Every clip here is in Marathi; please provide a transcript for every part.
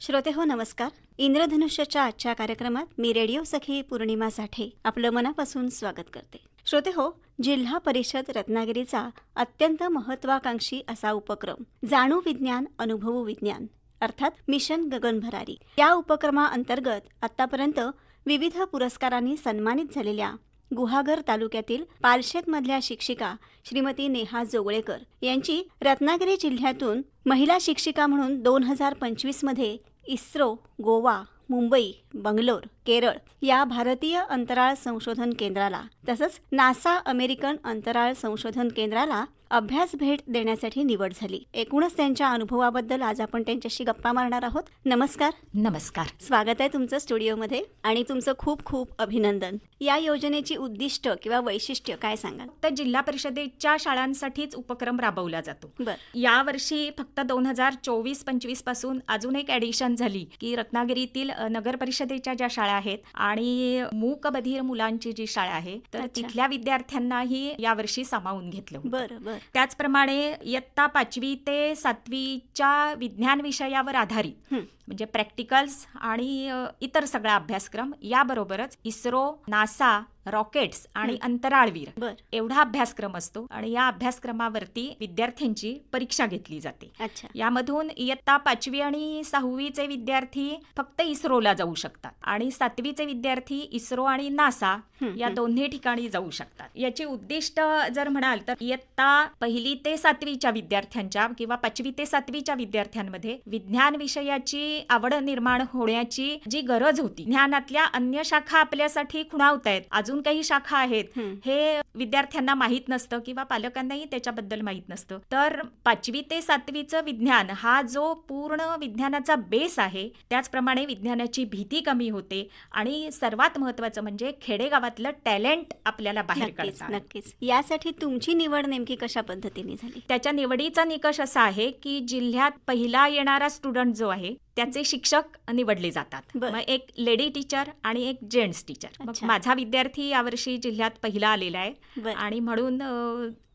श्रोते हो नमस्कार. इंद्रधनुष्याच्या आजच्या कार्यक्रमात मी रेडिओ सखी पौर्णिमा साठे आपलं मनापासून स्वागत करते. श्रोते हो जिल्हा परिषद रत्नागिरीचा अत्यंत महत्वाकांक्षी असा उपक्रम जाणू विज्ञान अनुभवू विज्ञान अर्थात मिशन गगन भरारी या उपक्रमाअंतर्गत आतापर्यंत विविध पुरस्कारांनी सन्मानित झालेल्या गुहागर तालुक्यातील पालशेतमधल्या शिक्षिका श्रीमती नेहा जोगळेकर यांची रत्नागिरी जिल्ह्यातून महिला शिक्षिका म्हणून दोन हजार पंचवीसमध्ये इस्रो गोवा मुंबई बंगलोर केरळ या भारतीय अंतराळ संशोधन केंद्राला तसंच नासा अमेरिकन अंतराळ संशोधन केंद्राला अभ्यास भेट देण्यासाठी निवड झाली. एकूणच त्यांच्या अनुभवाबद्दल आज आपण त्यांच्याशी गप्पा मारणार आहोत. नमस्कार. नमस्कार. स्वागत आहे तुमचं स्टुडिओमध्ये आणि तुमचं खूप खूप अभिनंदन. या योजनेची उद्दिष्ट किंवा वैशिष्ट्य काय सांगाल? तर जिल्हा परिषदेच्या शाळांसाठीच उपक्रम राबवला जातो. बर. यावर्षी फक्त दोन हजार चोवीस पंचवीसपासून अजून एक ऍडिशन झाली की रत्नागिरीतील नगर परिषदेच्या ज्या शाळा आहेत आणि मूकबधीर मुलांची जी शाळा आहे तर. तिथल्या विद्यार्थ्यांनाही यावर्षी सामावून घेतलं होतं. बर बर त्याचप्रमाणे इयत्ता पाचवी ते सातवीच्या विज्ञान विषयावर आधारित. म्हणजे प्रॅक्टिकल्स आणि इतर सगळा अभ्यासक्रम याबरोबरच इस्रो नासा रॉकेट्स आणि अंतराळवीर बर. एवढा अभ्यासक्रम असतो आणि या अभ्यासक्रमावरती विद्यार्थ्यांची परीक्षा घेतली जाते. अच्छा. यामधून इयत्ता पाचवी आणि सहावीचे विद्यार्थी फक्त इस्रोला जाऊ शकतात आणि सातवीचे विद्यार्थी इस्रो आणि नासा या. दोन्ही ठिकाणी जाऊ शकतात. याची उद्दिष्ट जर म्हणाल तर इयत्ता पहिली ते सातवीच्या विद्यार्थ्यांच्या किंवा पाचवी ते सातवीच्या विद्यार्थ्यांमध्ये विज्ञान विषयाची आवड निर्माण होण्याची जी गरज होती ज्ञानातल्या अन्य शाखा आपल्यासाठी खुणावत आहेत अजून काही शाखा आहेत हं. विद्यार्थ्यांना माहीत नसतं किंवा पालकांनाही त्याच्याबद्दल माहीत नसतं तर पाचवी ते सातवीचं विज्ञान हा जो पूर्ण विज्ञानाचा बेस आहे त्याचप्रमाणे विज्ञानाची भीती कमी होते आणि सर्वात महत्वाचं म्हणजे खेडेगावातलं टॅलेंट आपल्याला बाहेर. नक्कीच यासाठी तुमची निवड नेमकी कशा पद्धतीने झाली त्याच्या निवडीचा निकष असा आहे की जिल्ह्यात पहिला येणारा स्टुडंट जो आहे त्याचे शिक्षक निवडले जातात. मग एक लेडी टीचर आणि एक जेंट्स टीचर. मग. माझा विद्यार्थी यावर्षी जिल्ह्यात पहिला आलेला आहे. आणि म्हणून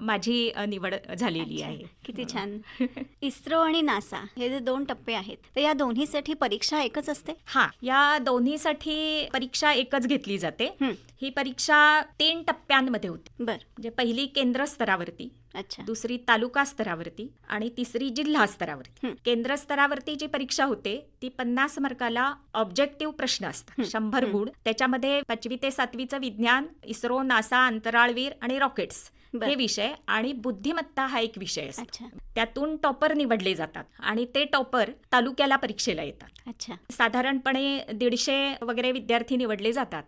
माझी निवड झालेली. आहे. किती छान. इस्रो आणि नासा हे जे दोन टप्पे आहेत तर या दोन्हीसाठी परीक्षा एकच असते? हा. या दोन्हीसाठी परीक्षा एकच घेतली जाते. हं. ही परीक्षा तीन टप्प्यांमध्ये होती. बर. म्हणजे पहिली केंद्र स्तरावरती अच्छा दुसरी तालुका स्तरावरती आणि तिसरी जिल्हा स्तरावरती. केंद्र स्तरावरती जी परीक्षा होते ती पन्नास मार्काला ऑब्जेक्टिव्ह प्रश्न असतात. शंभर. गुण त्याच्यामध्ये पाचवी ते सातवीचं विज्ञान इस्रो नासा अंतराळवीर आणि रॉकेट्स. हे विषय आणि बुद्धिमत्ता हा एक विषय असतो. त्यातून टॉपर निवडले जातात आणि ते टॉपर तालुक्याला परीक्षेला येतात. अच्छा. साधारणपणे दीडशे वगैरे विद्यार्थी निवडले जातात.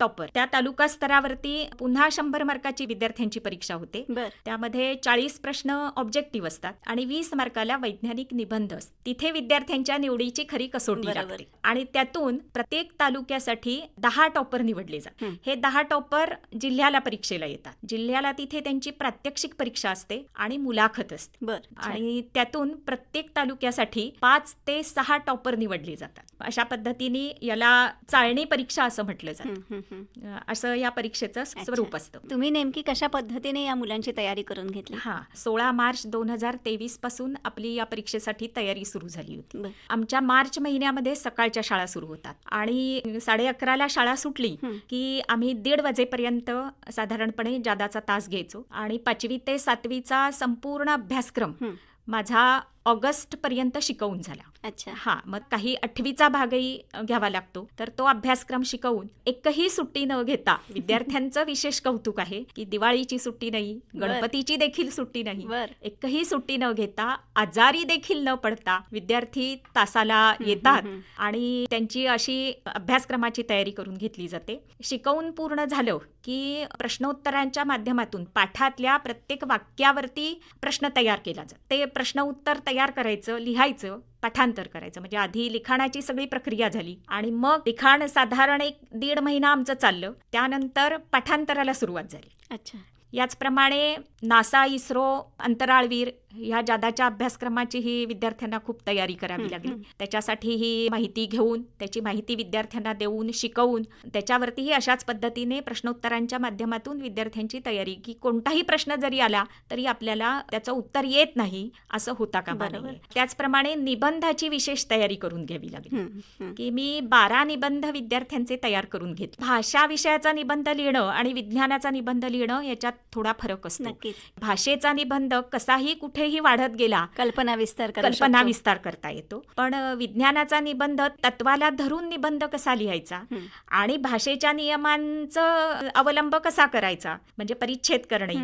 टॉपर. त्या तालुका स्तरावरती पुन्हा शंभर मार्काची विद्यार्थ्यांची परीक्षा होते. त्यामध्ये चाळीस प्रश्न ऑब्जेक्टिव्ह असतात आणि वीस मार्काला वैज्ञानिक निबंध असतात. तिथे विद्यार्थ्यांच्या निवडीची खरी कसोटी. लागते. आणि त्यातून प्रत्येक तालुक्यासाठी दहा टॉपर निवडले जातात. हं. हे दहा टॉपर जिल्ह्याला परीक्षेला येतात. जिल्ह्याला तिथे त्यांची प्रात्यक्षिक परीक्षा असते आणि मुलाखत असते बर. आणि त्यातून प्रत्येक तालुक्यासाठी पाच ते सहा टॉपर निवडले जातात अशा पद्धतीने याला चाळणी परीक्षा असं म्हटलं जातं. असं या परीक्षेचं स्वरूप असतं. तुम्ही नेमकी कशा पद्धतीने या मुलांची तयारी करून घेतली? हा सोळा मार्च दोन हजार तेवीसपासून आपली या परीक्षेसाठी तयारी सुरू झाली होती. आमच्या मार्च महिन्यामध्ये सकाळच्या शाळा सुरू होतात. आणि साडे अकराला शाळा सुटली. की आम्ही दीड वाजेपर्यंत साधारणपणे जादाचा तास घ्यायचो. आणि पाचवी ते सातवीचा संपूर्ण अभ्यासक्रम. माझा ऑगस्ट पर्यंत शिकवून झाला. अच्छा. हा मग काही आठवीचा भागही घ्यावा लागतो. तर तो अभ्यासक्रम शिकवून एकही सुट्टी न घेता विद्यार्थ्यांचं विशेष कौतुक आहे की दिवाळीची सुट्टी नाही. गणपतीची देखील सुट्टी नाही. एकही सुट्टी न घेता आजारी देखील न पडता विद्यार्थी तासाला येतात. आणि त्यांची अशी अभ्यासक्रमाची तयारी करून घेतली जाते. शिकवून पूर्ण झालं की प्रश्नोत्तरांच्या माध्यमातून पाठातल्या प्रत्येक वाक्यावरती प्रश्न तयार केला जातो. ते प्रश्न उत्तर तयार करायचं लिहायचं पाठांतर करायचं. म्हणजे आधी लिखाणाची सगळी प्रक्रिया झाली आणि मग लिखाण साधारण एक दीड महिना आमचं चाललं. त्यानंतर पाठांतराला सुरुवात झाली. अच्छा. याचप्रमाणे नासा इस्रो अंतराळवीर ह्या जादाच्या अभ्यासक्रमाची ही विद्यार्थ्यांना खूप तयारी करावी लागली. त्याच्यासाठी ही माहिती घेऊन त्याची माहिती विद्यार्थ्यांना देऊन शिकवून त्याच्यावरतीही अशाच पद्धतीने प्रश्नोत्तरांच्या माध्यमातून विद्यार्थ्यांची तयारी की कोणताही प्रश्न जरी आला तरी आपल्याला त्याचं उत्तर येत नाही असं होता का बरोबर. त्याचप्रमाणे निबंधाची विशेष तयारी करून घ्यावी लागली. की मी बारा निबंध विद्यार्थ्यांचे तयार करून घेतले भाषा विषयाचा निबंध लिहिणं आणि विज्ञानाचा निबंध लिहिणं याच्यात थोडा फरक असतो भाषेचा निबंध कसाही कुठेही वाढत गेला कल्पना विस्तार कल्पना. विस्तार करता येतो पण विज्ञानाचा निबंध तत्वाला धरून निबंध कसा लिहायचा. आणि भाषेच्या नियमांचं अवलंब कसा करायचा म्हणजे परिच्छेद करणे.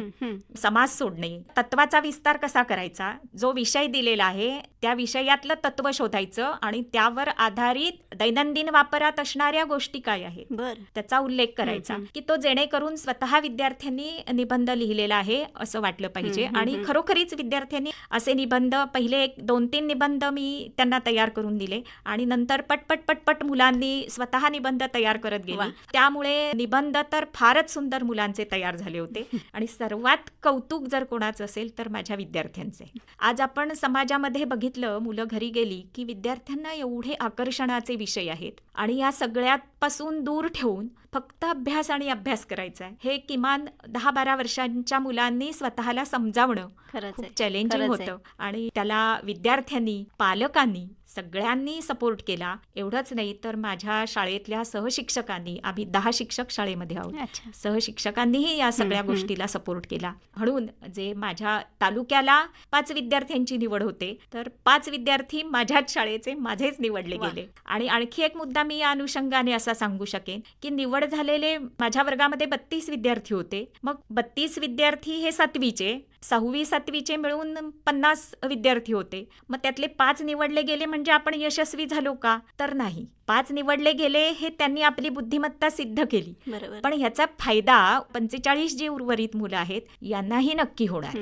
समाज सोडणे तत्वाचा विस्तार कसा करायचा जो विषय दिलेला आहे त्या विषयातलं तत्व शोधायचं आणि त्यावर आधारित दैनंदिन वापरात असणाऱ्या गोष्टी काय आहेत बर त्याचा उल्लेख करायचा. की तो जेणेकरून स्वतः विद्यार्थ्यांनी निबंध लिहिलेला आहे असं वाटलं पाहिजे आणि. खरोखरीच विद्यार्थ्यांनी असे निबंध पहिले एक दोन तीन निबंध मी त्यांना तयार करून दिले आणि नंतर पटपट पटपट मुलांनी स्वतः निबंध तयार करत. गेले त्यामुळे निबंध तर फारच सुंदर मुलांचे तयार झाले होते आणि सर्वात कौतुक जर कोणाचं असेल तर माझ्या विद्यार्थ्यांचे आज आपण समाजामध्ये बघितलं मुलं घरी गेली की विद्यार्थ्यांना एवढे आकर्षणाचे विषय आहेत आणि या सगळ्यापासून दूर ठेवून फक्त अभ्यास आणि अभ्यास करायचा आहे. हे किमान दहा बारा वर्षांच्या मुलांनी स्वतःला समजावणं खूप चॅलेंजिंग. होतं. आणि त्याला विद्यार्थ्यांनी पालकांनी सगळ्यांनी सपोर्ट केला. एवढंच नाही तर माझ्या शाळेतल्या सहशिक्षकांनी आम्ही दहा शिक्षक शाळेमध्ये आहोत. सहशिक्षकांनीही या सगळ्या. गोष्टीला सपोर्ट केला. म्हणून जे माझ्या तालुक्याला पाच विद्यार्थ्यांची निवड होते तर पाच विद्यार्थी माझ्याच शाळेचे माझेच निवडले. गेले. आणि आणखी एक मुद्दा मी या अनुषंगाने असा सांगू शकेन की निवड झालेले माझ्या वर्गामध्ये बत्तीस विद्यार्थी होते. मग बत्तीस विद्यार्थी हे सातवीचे सहावी सातवीचे मिळून पन्नास विद्यार्थी होते. मग त्यातले पाच निवडले गेले म्हणजे आपण यशस्वी झालो का? तर नाही. पाच निवडले गेले हे त्यांनी आपली बुद्धिमत्ता सिद्ध केली. बरोबर. पण ह्याचा फायदा पंचेचाळीस जी उर्वरित मुलं आहेत यांनाही नक्की होणार.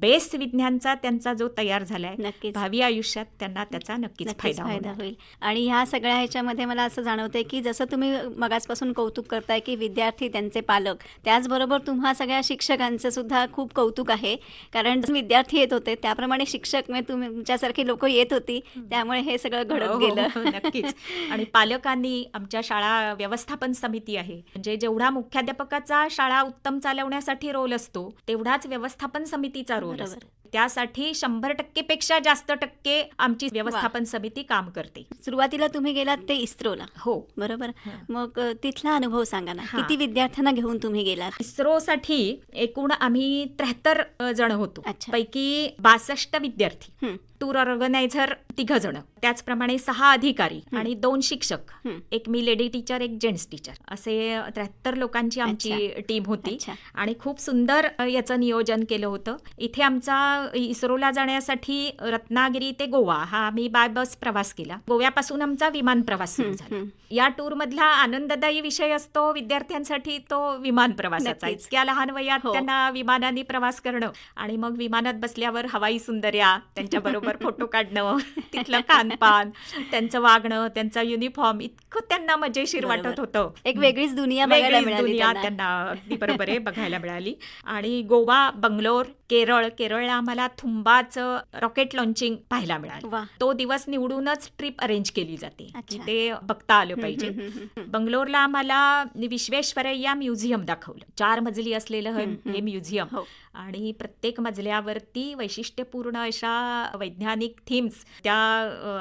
बेस विज्ञानचा त्यांचा जो तयार झालाय भावी आयुष्यात त्यांना त्याचा नक्कीच फायदा होईल. आणि ह्या सगळ्या ह्याच्यामध्ये मला असं जाणवतंय की जसं तुम्ही मगाचपासून कौतुक करताय की विद्यार्थी त्यांचे पालक त्याचबरोबर तुम्हा सगळ्या शिक्षकांचं सुद्धा खूप कौतुक आहे. कारण जसं विद्यार्थी येत होते त्याप्रमाणे शिक्षक म्हणजे तुमच्यासारखी लोक येत होती. त्यामुळे हे सगळं हो, घडत हो, गेलं. हो, नक्कीच. आणि पालकांनी आमच्या शाळा व्यवस्थापन समिती आहे. म्हणजे जेवढा मुख्याध्यापकाचा शाळा उत्तम चालवण्यासाठी रोल असतो तेवढाच व्यवस्थापन समितीचा रोल. असतो. त्यासाठी शंभर टक्केपेक्षा जास्त टक्के आमची व्यवस्थापन समिती काम करते. सुरुवातीला तुम्ही गेलात ते इस्रोला. हो. बरोबर. मग तिथला अनुभव सांगा ना. किती विद्यार्थ्यांना घेऊन तुम्ही गेलात? इस्रोसाठी एकूण आम्ही त्र्याहत्तर जण होतो. पैकी बासष्ट विद्यार्थी. टूर ऑर्गनायझर तिघ जण. त्याचप्रमाणे सहा अधिकारी. आणि दोन शिक्षक. एक मी लेडी टीचर एक जेंट्स टीचर. असे त्र्याहत्तर लोकांची आमची टीम होती. आणि खूप सुंदर याचं नियोजन केलं होतं. इथे आमचा इस्रोला जाण्यासाठी रत्नागिरी ते गोवा हा आम्ही बाय बस प्रवास केला गोव्यापासून आमचा विमान प्रवास सुरू झाला. या टूर मधला आनंददायी विषय असतो विद्यार्थ्यांसाठी तो विमान प्रवासाचा. इतक्या लहान वयात हो. त्यांना विमानाने प्रवास करणं आणि मग विमानात बसल्यावर हवाई सुंदर्या त्यांच्या बरोबर फोटो काढणं तिथलं खानपान त्यांचं वागणं त्यांचा युनिफॉर्म इतकं त्यांना मजेशीर. वाटत होतं एक वेगळीच दुनिया बघायला वेगळीच मिळाली दुनिया त्यांना. त्यांना अगदी बरोबर आहे बघायला मिळाली आणि गोवा बंगलोर केरळ केरळला आम्हाला थुंबाचं रॉकेट लॉन्चिंग पाहायला मिळालं. तो दिवस निवडूनच ट्रिप अरेंज केली जाते. ते बघता आलं पाहिजे. बंगलोरला आम्हाला विश्वेश्वरय्या म्युझियम दाखवलं. चार मजली असलेलं. हे म्युझियम. हो. आणि प्रत्येक मजल्यावरती वैशिष्ट्यपूर्ण अशा वैज्ञानिक थीम्स त्या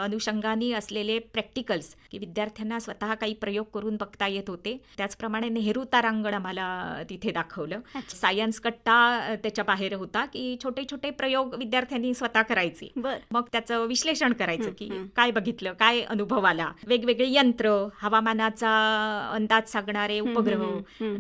अनुषंगाने असलेले प्रॅक्टिकल्स की विद्यार्थ्यांना स्वतः काही प्रयोग करून बघता येत होते. त्याचप्रमाणे नेहरू तारांगण आम्हाला तिथे दाखवलं. सायन्स कट्टा त्याच्या बाहेर होता की छोटे छोटे प्रयोग विद्यार्थ्यांनी स्वतः करायचे. मग त्याचं विश्लेषण करायचं की. काय बघितलं काय अनुभव आला. वेगवेगळे यंत्र हवामानाचा अंदाज सांगणारे उपग्रह.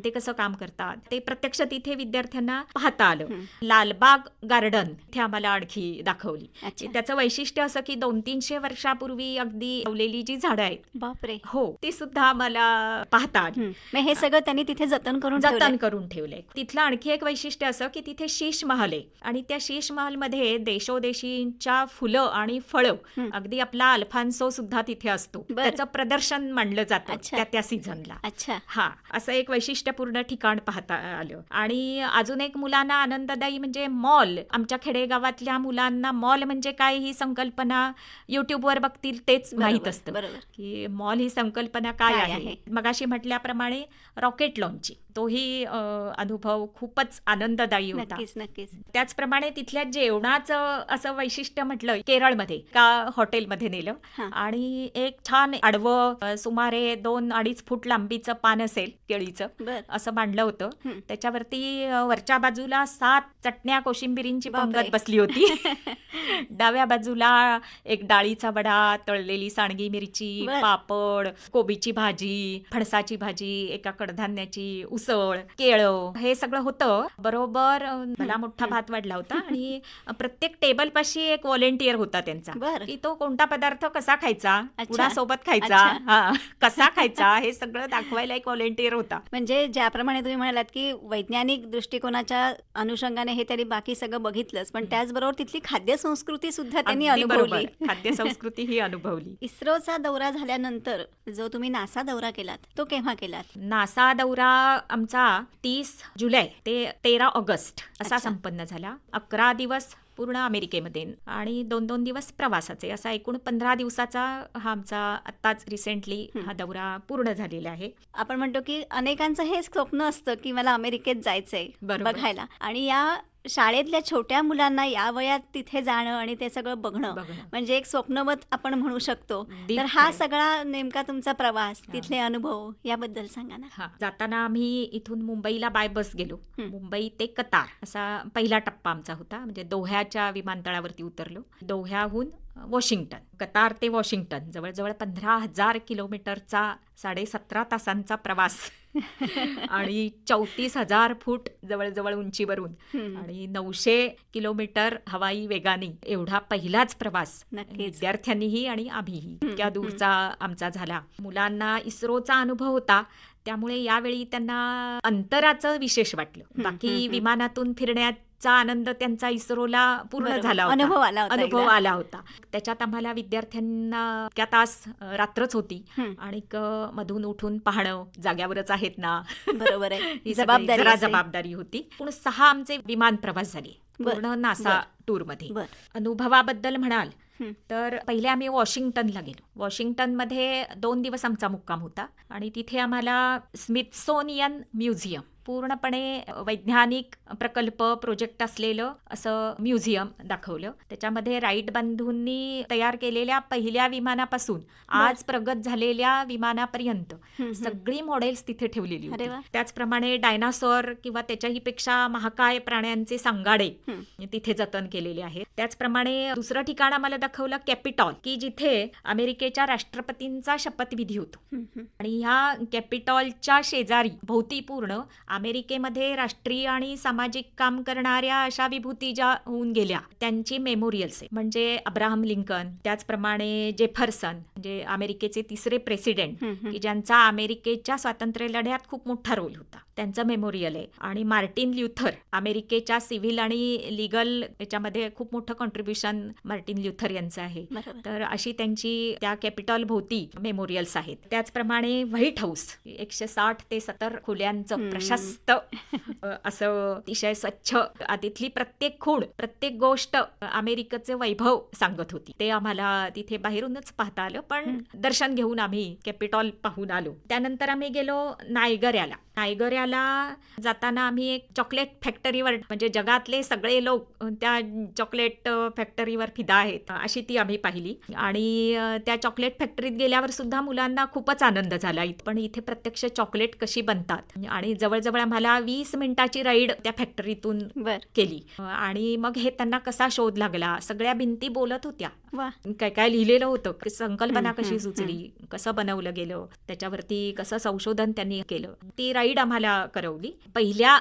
ते कसं काम करतात. ते प्रत्यक्ष तिथे विद्यार्थ्यांना पाहता आलं. हं. लालबाग गार्डन इथे आम्हाला आणखी दाखवली त्याचं वैशिष्ट्य असं की दोन तीनशे वर्षापूर्वी अगदी लावलेली जी झाडं आहेत बापरे हो ती सुद्धा आम्हाला पाहता आली हं. हे सगळं त्यांनी तिथे जतन करून जतन? करून ठेवलंय तिथलं आणखी एक वैशिष्ट्य असं की तिथे शीश महल आहे आणि त्या शीश महलमध्ये देशोदेशींच्या फुलं आणि फळं. अगदी आपला अल्फान्सो सुद्धा तिथे असतो. त्याचं प्रदर्शन मांडलं जातं. त्या त्या सीझनला अच्छा हा असं एक वैशिष्ट्यपूर्ण ठिकाण पाहता आलं आणि अजून एक मुलांना आनंददायी म्हणजे मॉल. आमच्या खेडेगावातल्या मुलांना मॉल म्हणजे काय ही संकल्पना युट्यूबवर बघतील तेच माहीत असतं. की मॉल ही संकल्पना काय आहे? मगाशी म्हटल्याप्रमाणे रॉकेट लॉन्चची तोही अनुभव खूपच आनंददायी होता नक्कीच नक्कीच त्याचप्रमाणे तिथल्या जेवणाचं असं वैशिष्ट्य म्हटलं केरळमध्ये का हॉटेलमध्ये नेलं. आणि एक छान आडवं सुमारे दोन अडीच फूट लांबीचं पान असेल केळीचं असं मांडलं होतं. त्याच्यावरती वरच्या बाजूला सात चटण्या कोशिंबिरींची. पंगत बसली होती डाव्या बाजूला एक डाळीचा वडा तळलेली सांडगी मिरची. पापड कोबीची भाजी फणसाची भाजी एका कडधान्याची उसळ केळं हे सगळं होतं. बरोबर मला मोठा भात वाढला होता आणि प्रत्येक टेबल पाशी एक व्हॉलेंटियर होता त्यांचा. बर. की तो कोणता पदार्थ कसा खायचा अच्छा. कुणासोबत खायचा. हा कसा खायचा हे सगळं दाखवायला एक व्हॉलेंटियर होता. म्हणजे ज्याप्रमाणे तुम्ही म्हणालात की वैज्ञानिक दृष्टिकोनाच्या अनुषंगाने हे त्यांनी बाकी सगळं बघितलंच पण त्याचबरोबर तिथली खाद्य संस्कृती सुद्धा त्यांनी. अनुभवली. खाद्य संस्कृती ही अनुभवली. इस्रोचा दौरा झाल्यानंतर जो तुम्ही नासा दौरा केलात तो केव्हा केलात? नासा दौरा आमचा तीस जुलै ते तेरा ऑगस्ट असा. संपन्न झाला अकरा दिवस पूर्ण अमेरिकेमध्ये आणि दोन दोन दिवस प्रवासाचे असा एकूण पंधरा दिवसाचा हा आमचा आत्ताच रिसेंटली हं. दौरा पूर्ण झालेला आहे आपण म्हणतो की अनेकांचं हे स्वप्न असतं की मला अमेरिकेत जायचंय बरोबर. बघायला आणि या शाळेतल्या छोट्या मुलांना या वयात तिथे जाणं आणि ते सगळं बघणं म्हणजे एक स्वप्नवत आपण म्हणू शकतो. तर हा. सगळा नेमका तुमचा प्रवास. तिथले अनुभव याबद्दल सांगा ना. हा. जाताना आम्ही इथून मुंबईला बाय बस गेलो. मुंबई ते कतार असा पहिला टप्पा आमचा होता. म्हणजे दोह्याच्या विमानतळावरती उतरलो. दोह्याहून वॉशिंग्टन कतार ते वॉशिंग्टन जवळजवळ पंधरा हजार किलोमीटरचा साडे सतरा तासांचा प्रवास. आणि चौतीस हजार फूट जवळजवळ उंचीवरून. आणि नऊशे किलोमीटर हवाई वेगाने एवढा पहिलाच प्रवास. विद्यार्थ्यांनीही आणि आम्हीही इतक्या दूरचा आमचा झाला. मुलांना इस्रोचा अनुभव होता. त्यामुळे यावेळी त्यांना अंतराचं विशेष वाटलं. बाकी हम्म, हम्म. फिरण्याचा आनंद त्यांचा इस्रोला पूर्ण. झाला होता. अनुभव आला होता अनुभव. आला होता. त्याच्यात आम्हाला विद्यार्थ्यांना इतक्या तास रात्रच होती. आणि मधून उठून पाहणं जाग्यावरच आहेत ना. बरोबर आहे. ही जबाबदारी जबाबदारी होती. पण सहा आमचे विमान प्रवास झाले. पूर्ण नासा. टूरमध्ये अनुभवाबद्दल म्हणाल. तर पहिले आम्ही वॉशिंग्टनला गेलो. वॉशिंग्टनमध्ये दोन दिवस आमचा मुक्काम होता. आणि तिथे आम्हाला स्मिथसोनियन म्युझियम पूर्णपणे वैज्ञानिक प्रकल्प प्रोजेक्ट असलेलं असं म्युझियम दाखवलं त्याच्यामध्ये राईट बंधूंनी तयार केलेल्या पहिल्या विमानापासून आज प्रगत झालेल्या विमानापर्यंत. सगळी मॉडेल्स तिथे ठेवलेली होती. त्याचप्रमाणे डायनासॉर किंवा त्याच्याही पेक्षा महाकाय प्राण्यांचे सांगाडे. तिथे जतन केलेले आहेत त्याचप्रमाणे दुसरं ठिकाण आम्हाला दाखवलं कॅपिटॉल की जिथे अमेरिकेच्या राष्ट्रपतींचा शपथविधी होतो. आणि ह्या कॅपिटॉलच्या शेजारी भोवतीपूर्ण अमेरिकेमध्ये राष्ट्रीय आणि सामाजिक काम करणाऱ्या अशा विभूती ज्या होऊन गेल्या त्यांची मेमोरियल्स आहे म्हणजे अब्राहम लिंकन त्याचप्रमाणे जेफरसन म्हणजे अमेरिकेचे तिसरे प्रेसिडेंट. की ज्यांचा अमेरिकेच्या स्वातंत्र्य लढ्यात खूप मोठा रोल होता त्यांचं मेमोरियल आहे. आणि मार्टिन ल्युथर अमेरिकेच्या सिव्हिल आणि लिगल याच्यामध्ये खूप मोठं कॉन्ट्रीब्युशन मार्टिन ल्युथर यांचं आहे. तर अशी त्यांची त्या कॅपिटॉल भोवती मेमोरियल्स आहेत. त्याचप्रमाणे व्हाईट हाऊस एकशे साठ ते सत्तर खोल्यांचं. प्रशस्त असं अतिशय स्वच्छ तिथली प्रत्येक खूण प्रत्येक गोष्ट अमेरिकेचे वैभव सांगत होती. ते आम्हाला तिथे बाहेरूनच पाहता आलं पण दर्शन घेऊन आम्ही कॅपिटॉल पाहून आलो. त्यानंतर आम्ही गेलो नायगऱ्याला. नायगऱ्याला जाताना आम्ही एक चॉकलेट फॅक्टरीवर म्हणजे जगातले सगळे लोक त्या चॉकलेट फॅक्टरीवर फिदा आहेत अशी ती आम्ही पाहिली. आणि त्या चॉकलेट फॅक्टरीत गेल्यावर सुद्धा मुलांना खूपच आनंद झाला पण इथे प्रत्यक्ष चॉकलेट कशी बनतात? आणि जवळजवळ आम्हाला वीस मिनिटाची राईड त्या फॅक्टरीतून केली. आणि मग हे त्यांना कसा शोध लागला? सगळ्या भिंती बोलत होत्या. काय काय लिहिलेलं होतं? संकल्पना कशी सुचली? कसं बनवलं गेलं? त्याच्यावरती कसं संशोधन त्यांनी केलं? ती राईड आम्हाला करवली. पहिल्या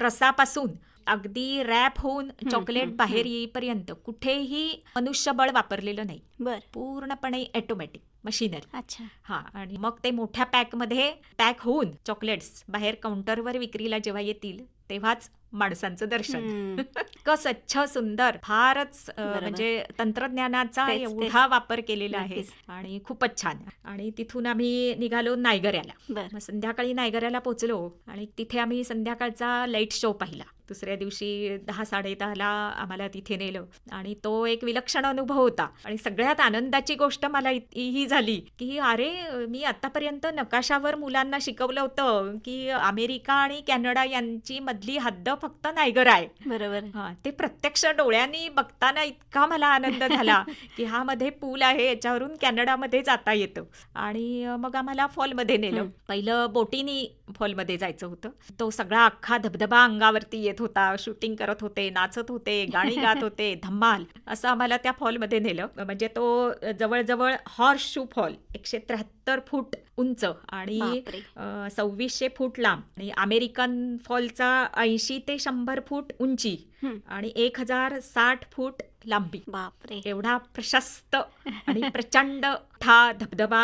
रसापासून अगदी रॅप होऊन चॉकलेट बाहेर. येईपर्यंत कुठेही मनुष्यबळ वापरलेलं नाही. बर. पूर्णपणे ऑटोमॅटिक मशिनरी अच्छा. हा आणि मग ते मोठ्या पॅकमध्ये पॅक होऊन चॉकलेट्स बाहेर काउंटरवर विक्रीला जेव्हा येतील तेव्हाच माणसांचं दर्शन. इतकं स्वच्छ सुंदर फारच. म्हणजे तंत्रज्ञानाचा एवढा. वापर केलेला आहे. आणि खूपच छान आणि तिथून आम्ही निघालो नायगऱ्याला संध्याकाळी नायगऱ्याला पोहोचलो आणि तिथे आम्ही संध्याकाळचा लाइट शो पाहिला दुसऱ्या दिवशी दहा साडेदहाला आम्हाला तिथे नेलं. आणि तो एक विलक्षण अनुभव होता. आणि सगळ्यात आनंदाची गोष्ट मला ही झाली की अरे मी आतापर्यंत नकाशावर मुलांना शिकवलं होतं की अमेरिका आणि कॅनडा यांची मधली हद्द फक्त नायगर आहे. बरोबर. हा ते प्रत्यक्ष डोळ्यांनी बघताना इतका मला आनंद झाला की हा मध्ये पूल आहे याच्यावरून कॅनडामध्ये जाता येतं. आणि मग आम्हाला फॉलमध्ये नेलं. पहिलं बोटीनी फॉलमध्ये जायचं होतं. तो सगळा अख्खा धबधबा अंगावरती येत होता शूटिंग करत होते नाचत होते गाणी गात होते धम्माल असं आम्हाला त्या फॉलमध्ये नेलं म्हणजे तो जवळजवळ हॉर्स शू फॉल एकशे त्र्याहत्तर फूट उंच आणि सव्वीसशे फूट लांब आणि अमेरिकन फॉलचा ऐंशी ते शंभर फूट उंची. आणि एक हजार साठ फूट लांबी. बापरे. एवढा प्रशस्त आणि प्रचंड था धबधबा.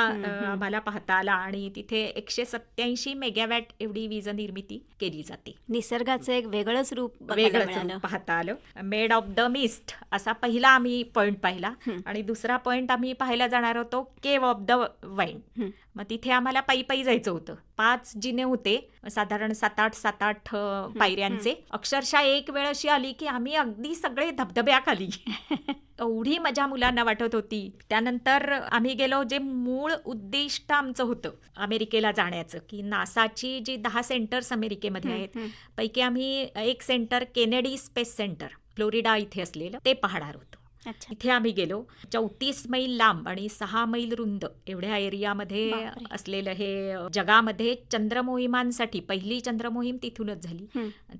आम्हाला पाहता आला आणि तिथे एकशे सत्याऐंशी मेगावॅट एवढी वीज निर्मिती केली जाते. निसर्गाचं एक वेगळंच रूप रूप पाहता आलं. मेड ऑफ द मिस्ट असा पहिला आम्ही पॉइंट पाहिला. आणि दुसरा पॉइंट आम्ही पाहायला जाणार होतो केव ऑफ द वाईन. मग तिथे आम्हाला पायी पायी जायचं होतं. पाच जिने होते साधारण सात आठ सात आठ पायऱ्यांचे. अक्षरशः एक वेळ अशी आली की आम्ही अगदी सगळे धबधब्याखाली. एवढी मजा मुलांना वाटत होती. त्यानंतर आम्ही गेलो जे मूळ उद्दिष्ट आमचं होतं अमेरिकेला जाण्याचं. की नासाची जी दहा सेंटर्स अमेरिकेमध्ये आहेत पैकी आम्ही एक centre Kennedy Space Centre Florida इथे असलेलं ते पाहणार होतो. इथे आम्ही गेलो चौतीस मैल लांब आणि सहा मैल रुंद एवढ्या एरियामध्ये. असलेलं हे जगामध्ये चंद्रमोहिमांसाठी पहिली चंद्रमोहीम तिथूनच झाली.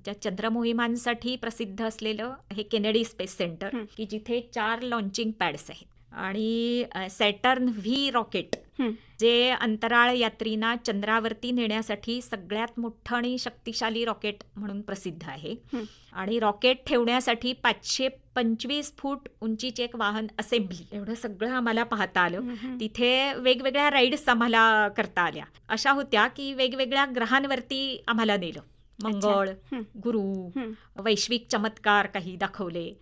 त्या चंद्रमोहिमांसाठी प्रसिद्ध असलेलं हे केनेडी स्पेस सेंटर. की जिथे चार लॉन्चिंग पॅड्स आहेत आणि सॅटर्न व्ही रॉकेट. जे अंतराळ यात्रींना चंद्रावरती नेण्यासाठी सगळ्यात मोठं आणि शक्तिशाली रॉकेट म्हणून प्रसिद्ध आहे. हं. आणि रॉकेट ठेवण्यासाठी पाचशे पंचवीस फूट उंचीचे एक वाहन असेंब्ली. एवढं सगळं आम्हाला पाहता आलं. तिथे वेगवेगळ्या राईड्स आम्हाला करता आल्या. अशा होत्या की वेगवेगळ्या ग्रहांवरती आम्हाला नेलं. मंगळ. गुरु वैश्विक चमत्कार काही दाखवले.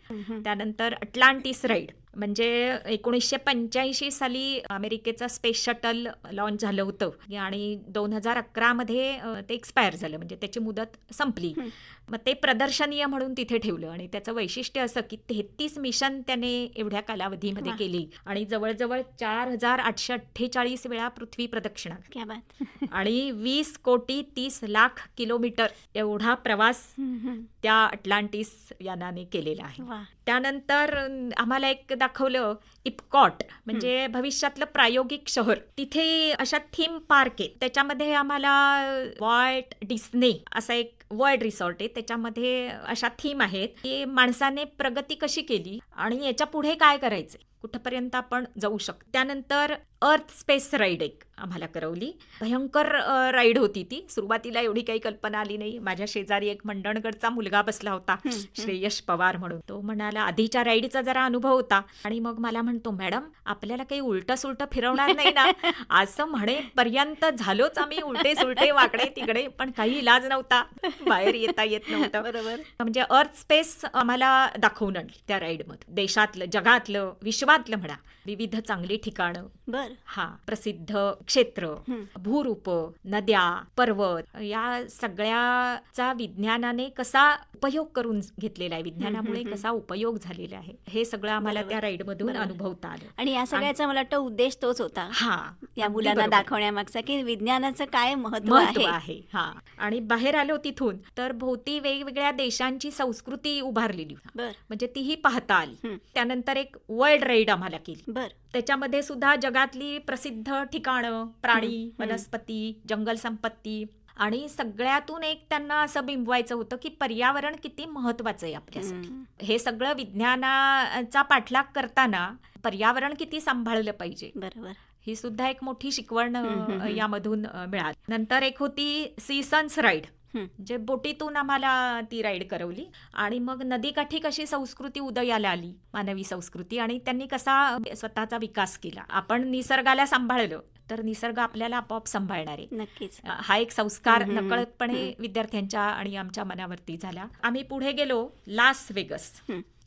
त्यानंतर अटलांटिस राईड. म्हणजे एकोणीसशे पंच्याऐंशी साली अमेरिकेचं स्पेस शटल लॉन्च झालं होतं. आणि दोन हजार अकरामध्ये ते एक्सपायर झालं. म्हणजे त्याची मुदत संपली. मग ते प्रदर्शनीय म्हणून तिथे ठेवलं. आणि त्याचं वैशिष्ट्य असं की तेहतीस मिशन त्याने एवढ्या कालावधीमध्ये. केली. आणि जवळजवळ चार हजार आठशे अठ्ठेचाळीस वेळा पृथ्वी प्रदक्षिणा आणि वीस कोटी तीस लाख किलोमीटर एवढा प्रवास. त्या अटलांटिस यानाने केलेला आहे. त्यानंतर आम्हाला एक दाखवलं इपकॉट म्हणजे भविष्यातलं प्रायोगिक शहर. तिथे अशा थीम पार्क आहेत. त्याच्यामध्ये आम्हाला वॉल्ट डिस्ने असा एक वर्ल्ड रिसॉर्ट आहे. त्याच्यामध्ये अशा थीम आहेत की माणसाने प्रगती कशी केली आणि याच्यापुढे काय करायचंय. कुठपर्यंत आपण जाऊ शकतो. त्यानंतर अर्थ स्पेस राईड एक आम्हाला करवली. भयंकर राईड होती ती. सुरुवातीला एवढी काही कल्पना आली नाही. माझ्या शेजारी एक मंडणगडचा मुलगा बसला होता. श्रेयश पवार म्हणून. तो म्हणाला आधीच्या राईडचा जरा अनुभव होता. आणि मग मला म्हणतो मॅडम आपल्याला काही उलट सुलट फिरवणार नाही ना? असं म्हणे पर्यंत झालोच आम्ही. उलटे सुलटे वाकडे तिकडे पण काही इलाज नव्हता. बाहेर येता येत नव्हतं. बरोबर. म्हणजे अर्थ स्पेस आम्हाला दाखवून आणली त्या राईडमध्ये देशातलं जगातलं विश्वातलं म्हणा. विविध चांगली ठिकाणं बर हा प्रसिद्ध क्षेत्र. भूरूप नद्या पर्वत या सगळ्याचा विज्ञानाने कसा उपयोग करून घेतलेला आहे विज्ञानामुळे. कसा उपयोग झालेला आहे हे सगळं आम्हाला. त्या राईड मधून. अनुभवता आलं आणि या सगळ्याचा मला वाटतं उद्देश तोच होता हा या मुलांना. दाखवण्यामागचा की विज्ञानाचं काय महत्त्व आहे हा आणि बाहेर आलो तिथून तर भोवती वेगवेगळ्या देशांची संस्कृती उभारलेली म्हणजे तीही पाहता आली. त्यानंतर एक वर्ल्ड राईड आम्हाला केली बर त्याच्यामध्ये सुद्धा जगातली प्रसिद्ध ठिकाणं प्राणी. वनस्पती जंगल संपत्ती आणि सगळ्यातून एक त्यांना असं बिंबवायचं होतं की पर्यावरण किती महत्वाचं आहे आपल्यासाठी हं. सगळं विज्ञानाचा पाठलाग करताना पर्यावरण किती सांभाळलं पाहिजे बरोबर ही सुद्धा एक मोठी शिकवण. यामधून मिळाली नंतर एक होती सीसन्स राईड हं. जे बोटीतून आम्हाला ती राईड करवली आणि मग नदीकाठी कशी संस्कृती उदयाला आली मानवी संस्कृती. आणि त्यांनी कसा स्वतःचा विकास केला. आपण निसर्गाला सांभाळलं तर निसर्ग आपल्याला आपोआप सांभाळणार आहे. नक्कीच. हा एक संस्कार नकळतपणे. विद्यार्थ्यांच्या आणि आमच्या मनावरती झाला. आम्ही पुढे गेलो Las Vegas.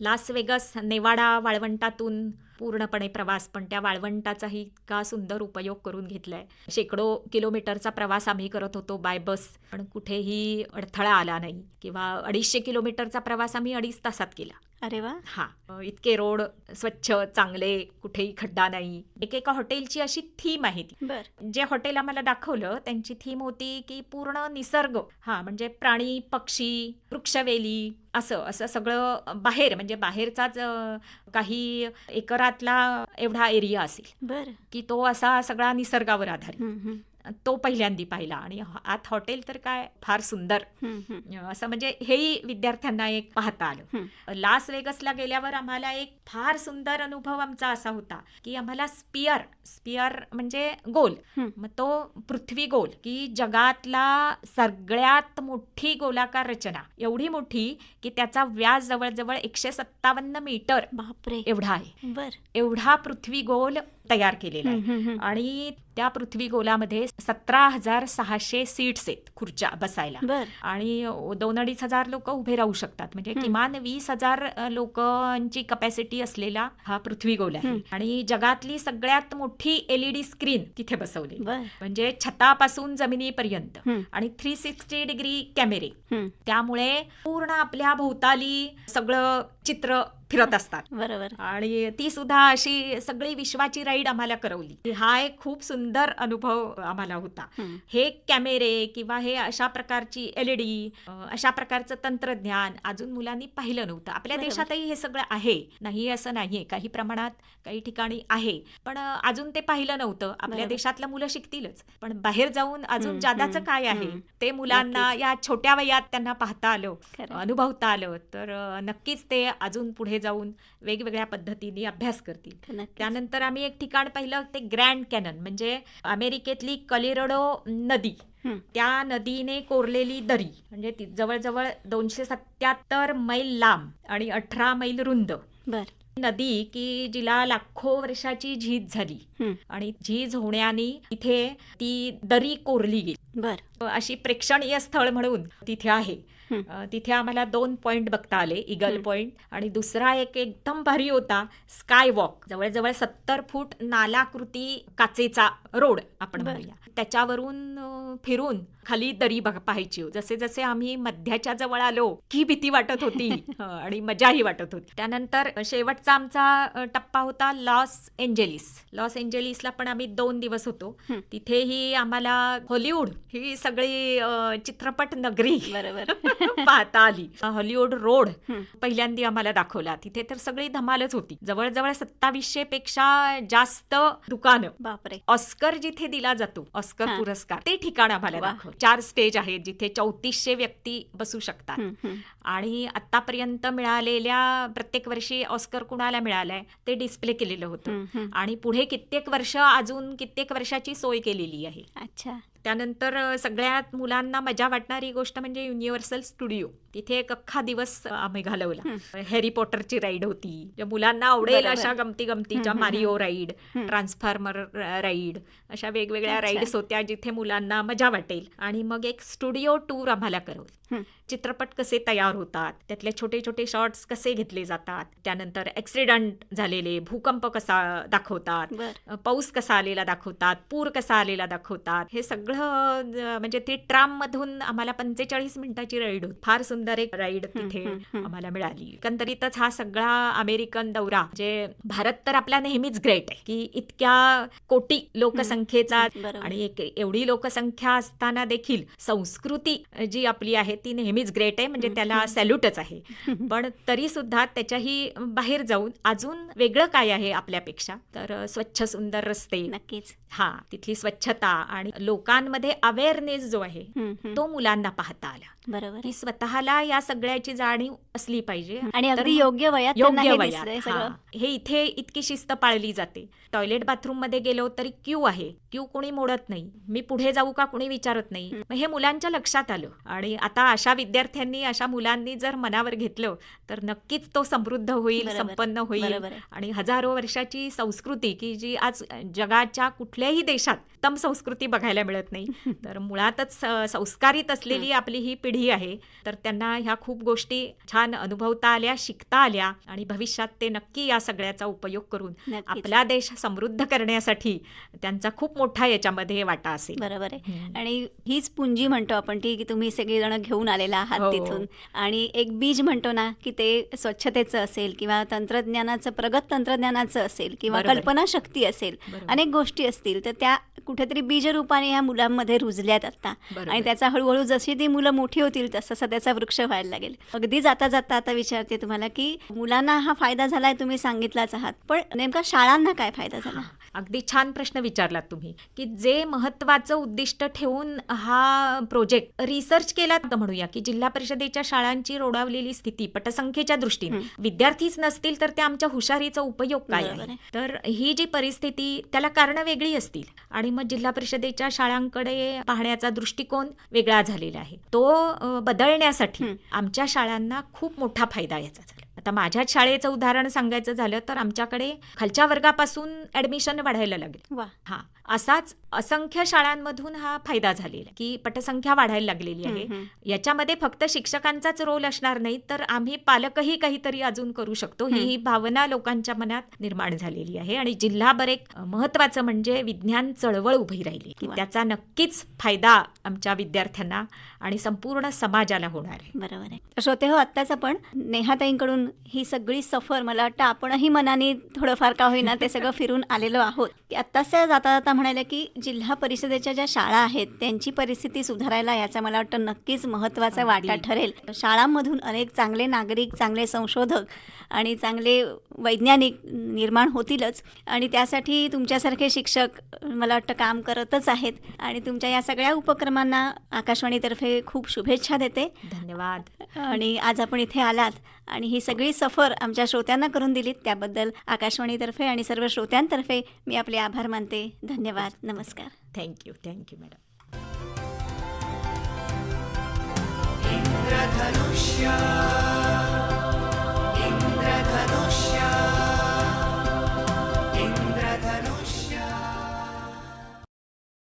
Las Vegas Nevada वाळवंटातून पूर्णपणे प्रवास पण त्या वाळवंटाचाही इतका सुंदर उपयोग करून घेतलाय. शेकडो किलोमीटरचा प्रवास आम्ही करत होतो बाय बस पण कुठेही अडथळा आला नाही किंवा अडीचशे किलोमीटरचा प्रवास आम्ही अडीच तासात केला. अरे वा! हा. इतके रोड स्वच्छ चांगले कुठेही खड्डा नाही. एकेका हॉटेलची अशी थीम आहे ती. बर. जे हॉटेल आम्हाला दाखवलं त्यांची थीम होती की पूर्ण निसर्ग. हा म्हणजे प्राणी पक्षी वृक्षवेली असं असं सगळं बाहेर म्हणजे बाहेरचाच काही एकरातला एवढा एरिया असेल बर. की तो असा सगळा निसर्गावर आधारित. तो पहिल्यांदी पाहिला. आणि आत हॉटेल तर काय फार सुंदर. असं म्हणजे हेही विद्यार्थ्यांना एक पाहता आलं. लास वेगसला गेल्यावर आम्हाला एक फार सुंदर अनुभव आमचा असा होता की आम्हाला स्पियर स्पियर म्हणजे गोल. मग तो पृथ्वी गोल की जगातला सगळ्यात मोठी गोलाकार रचना. एवढी मोठी की त्याचा व्यास जवळजवळ एकशे सत्तावन्न मीटर बापरे. एवढा आहे. एवढा पृथ्वी गोल तयार केलेला आहे. आणि त्या पृथ्वी गोलामध्ये सतरा हजार सहाशे सीट्स आहेत खुर्च्या बसायला. आणि दोन अडीच हजार लोक उभे राहू शकतात. म्हणजे. किमान वीस हजार लोकांची कपॅसिटी असलेला हा पृथ्वी गोल आहे. आणि जगातली सगळ्यात मोठी एलईडी स्क्रीन तिथे बसवली म्हणजे छतापासून जमिनीपर्यंत. आणि थ्री सिक्स्टी डिग्री कॅमेरे. त्यामुळे पूर्ण आपल्या भोवताली सगळं चित्र फिरत असतात बरोबर आणि ती सुद्धा अशी सगळी विश्वाची राईड आम्हाला करवली हा एक खूप सुंदर अनुभव आम्हाला होता. हे कॅमेरे किंवा हे अशा प्रकारची एल ई डी अशा प्रकारचं तंत्रज्ञान अजून मुलांनी पाहिलं नव्हतं आपल्या. देशातही हे सगळं आहे नाही असं नाहीये काही प्रमाणात काही ठिकाणी आहे पण अजून ते पाहिलं नव्हतं आपल्या. देशातल्या मुलं शिकतीलच पण बाहेर जाऊन अजून जादाचं काय आहे. ते मुलांना. या छोट्या वयात त्यांना पाहता आलं. अनुभवता आलं तर नक्कीच ते अजून पुढे जाऊन वेगवेगळ्या पद्धतीने अभ्यास करतील. त्यानंतर आम्ही एक ठिकाण पाहिलं ते ग्रँड कॅनन म्हणजे अमेरिकेतली कलिरडो नदी. त्या नदीने कोरलेली दरी म्हणजे ती जवळजवळ दोनशे सत्याहत्तर मैल लांब आणि अठरा मैल रुंद. बर. नदी की जिला लाखो वर्षाची झीज झाली. आणि झीज होण्याने इथे ती दरी कोरली गेली. बर. अशी प्रेक्षणीय स्थळ म्हणून तिथे आहे. तिथे आम्हाला दोन पॉइंट बघता आले इगल. पॉइंट आणि दुसरा एक एकदम भारी होता स्काय वॉक जवळजवळ सत्तर फूट नालाकृती काचेचा रोड आपण. म्हणूया त्याच्यावरून फिरून खाली दरी बघ पाहायची जसे जसे आम्ही मध्याच्या जवळ आलो की भीती वाटत होती. आणि मजाही वाटत होती. त्यानंतर शेवटचा आमचा टप्पा होता लॉस एंजेलिस. लॉस एंजेलिसला पण आम्ही दोन दिवस होतो. हं. तिथेही आम्हाला हॉलिवूड ही सगळी चित्रपट नगरी बरोबर. पाहता आली. हॉलिवूड रोड हं. पहिल्यांदी आम्हाला दाखवला. तिथे तर सगळी धमालच होती. जवळजवळ सत्तावीसशे पेक्षा जास्त दुकानं बापरे. ऑस्कर जिथे दिला जातो ऑस्कर हा. पुरस्कार ते ठिकाण आम्हाला वा. चार स्टेज आहेत जिथे चौतीसशे व्यक्ती बसू शकतात. आणि आतापर्यंत मिळालेल्या प्रत्येक वर्षी ऑस्कर कुणाला मिळालंय ते डिस्प्ले केलेलं होतं. आणि पुढे कित्येक वर्ष अजून कित्येक वर्षाची सोय केलेली आहे अच्छा त्यानंतर सगळ्यात मुलांना मजा वाटणारी गोष्ट म्हणजे युनिव्हर्सल स्टुडिओ तिथे एक अख्खा दिवस आम्ही घालवला हॅरी पॉटरची राईड होती ज्या मुलांना आवडेल. अशा गमती गमतीच्या मारिओ राईड. ट्रान्सफॉर्मर राईड अशा वेगवेगळ्या. राईड्स होत्या जिथे मुलांना मजा वाटेल आणि मग एक स्टुडिओ टूर आम्हाला करवलं. चित्रपट कसे तयार होतात? त्यातले छोटे छोटे शॉर्ट्स कसे घेतले जातात? त्यानंतर ऍक्सिडेंट झालेले भूकंप कसा दाखवतात? पाऊस कसा आलेला दाखवतात? पूर कसा आलेला दाखवतात? हे सगळं म्हणजे ती ट्राम मधून आम्हाला पंचेचाळीस मिनिटाची राईड होती. फार सुंदर एक राईड तिथे. आम्हाला मिळाली. एकंदरीतच हा सगळा अमेरिकन दौरा म्हणजे भारत तर आपला नेहमीच ग्रेट आहे की इतक्या कोटी लोकसंख्येचा. आणि एक एवढी लोकसंख्या असताना देखील संस्कृती जी आपली आहे ती नेहमीच ग्रेट आहे म्हणजे त्याला सॅल्यूटच आहे. पण तरी सुद्धा त्याच्याही बाहेर जाऊन अजून वेगळं काय आहे आपल्यापेक्षा? तर स्वच्छ सुंदर रस्ते. नक्कीच. हा तिथली स्वच्छता आणि लोकांमध्ये अवेअरनेस जो आहे. तो मुलांना पाहता आला. बरोबर. की स्वतःला या सगळ्याची जाणीव असली पाहिजे. आणि अगदी योग्य वयात योग्य वयात हा. इथे इतकी शिस्त पाळली जाते. टॉयलेट बाथरूममध्ये गेलो तरी क्यू आहे? क्यू कोणी मोडत नाही. मी पुढे जाऊ का कोणी विचारत नाही? हे मुलांच्या लक्षात आलं. आणि आता तेव्हा अशा विद्यार्थ्यांनी अशा मुलांनी जर मनावर घेतलं तर नक्कीच तो समृद्ध होईल. संपन्न होईल आहे. आणि हजारो वर्षाची संस्कृती की जी आज जगाच्या कुठल्याही देशात उत्तम संस्कृती बघायला मिळत नाही तर मुळातच संस्कारित असलेली आपली ही पिढी आहे तर त्यांना ह्या खूप गोष्टी छान अनुभवता आल्या शिकता आल्या आणि भविष्यात ते नक्की या सगळ्याचा उपयोग करून. आपला देश समृद्ध करण्यासाठी त्यांचा खूप मोठा याच्यामध्ये वाटा असेल बरोबर आहे. आणि हीच पुंजी म्हणतो आपण ती की तुम्ही सगळेजण घेऊन आलेला आहात हो. तिथून आणि एक बीज म्हणतो ना की ते स्वच्छतेचं असेल किंवा तंत्रज्ञानाचं प्रगत तंत्रज्ञानाचं असेल किंवा. कल्पनाशक्ती असेल. अनेक गोष्टी असतील तर त्या कुठेतरी बीजरूपाने ह्या मुलांमध्ये रुजल्यात आता. आणि त्याचा हळूहळू जशी ती मुलं मोठी होतील तसं तसा त्याचा वृक्ष व्हायला लागेल अगदी जाता जाता आता विचारते तुम्हाला की मुलांना हा फायदा झालाय तुम्ही सांगितलाच आहात पण नेमका शाळांना काय फायदा झाला अगदी छान प्रश्न विचारलात तुम्ही की जे महत्वाचं उद्दिष्ट ठेवून हा प्रोजेक्ट रिसर्च केला तर म्हणूया की जिल्हा परिषदेच्या शाळांची रोडावलेली स्थिती पटसंख्येच्या दृष्टीने विद्यार्थीच नसतील तर त्या आमच्या हुशारीचा उपयोग काय आहे. तर ही जी परिस्थिती त्याला कारणं वेगळी असतील. आणि मग जिल्हा परिषदेच्या शाळांकडे पाहण्याचा दृष्टिकोन वेगळा झालेला आहे. तो बदलण्यासाठी. आमच्या शाळांना खूप मोठा फायदा याचा झाला. आता माझ्याच शाळेचं उदाहरण सांगायचं झालं तर आमच्याकडे खालच्या वर्गापासून ऍडमिशन वाढायला लागले. हा असाच असंख्य शाळांमधून हा फायदा झालेला की पटसंख्या वाढायला लागलेली आहे. याच्यामध्ये फक्त शिक्षकांचाच रोल असणार नाही तर आम्ही पालकही काहीतरी अजून करू शकतो. ही ही भावना लोकांच्या मनात निर्माण झालेली आहे आणि जिल्हाभर एक महत्वाचं म्हणजे विज्ञान चळवळ उभी राहिली की. त्याचा नक्कीच फायदा आमच्या विद्यार्थ्यांना आणि संपूर्ण समाजाला होणार आहे. बरोबर आहे. श्रोते हो आत्ताच आपण नेहाताईंकडून ही सगळी सफर मला वाटतं आपणही मनाने थोडंफार का होईना ते सगळं फिरून आलेलो आहोत. की आत्ताच त्या जाता जाता म्हणाल्या की जिल्हा परिषदेच्या ज्या शाळा आहेत त्यांची परिस्थिती सुधारायला याचा मला वाटतं नक्कीच महत्त्वाचा वाटा. ठरेल. शाळांमधून अनेक चांगले नागरिक चांगले संशोधक आणि चांगले वैज्ञानिक निर्माण होतीलच. आणि त्यासाठी तुमच्यासारखे शिक्षक मला वाटतं काम करतच आहेत. आणि तुमच्या या सगळ्या उपक्रमांना आकाशवाणीतर्फे खूप शुभेच्छा देते. धन्यवाद. आणि आज आपण इथे आलात. आणि ही सगळी सफर आमच्या श्रोत्यांना करून दिलीत. त्याबद्दल आकाशवाणीतर्फे आणि सर्व श्रोत्यांतर्फे मी आपले आभार मानते. धन्यवाद. नमस्कार. थँक्यू थँक्यू मॅडम इंद्रधनुष्य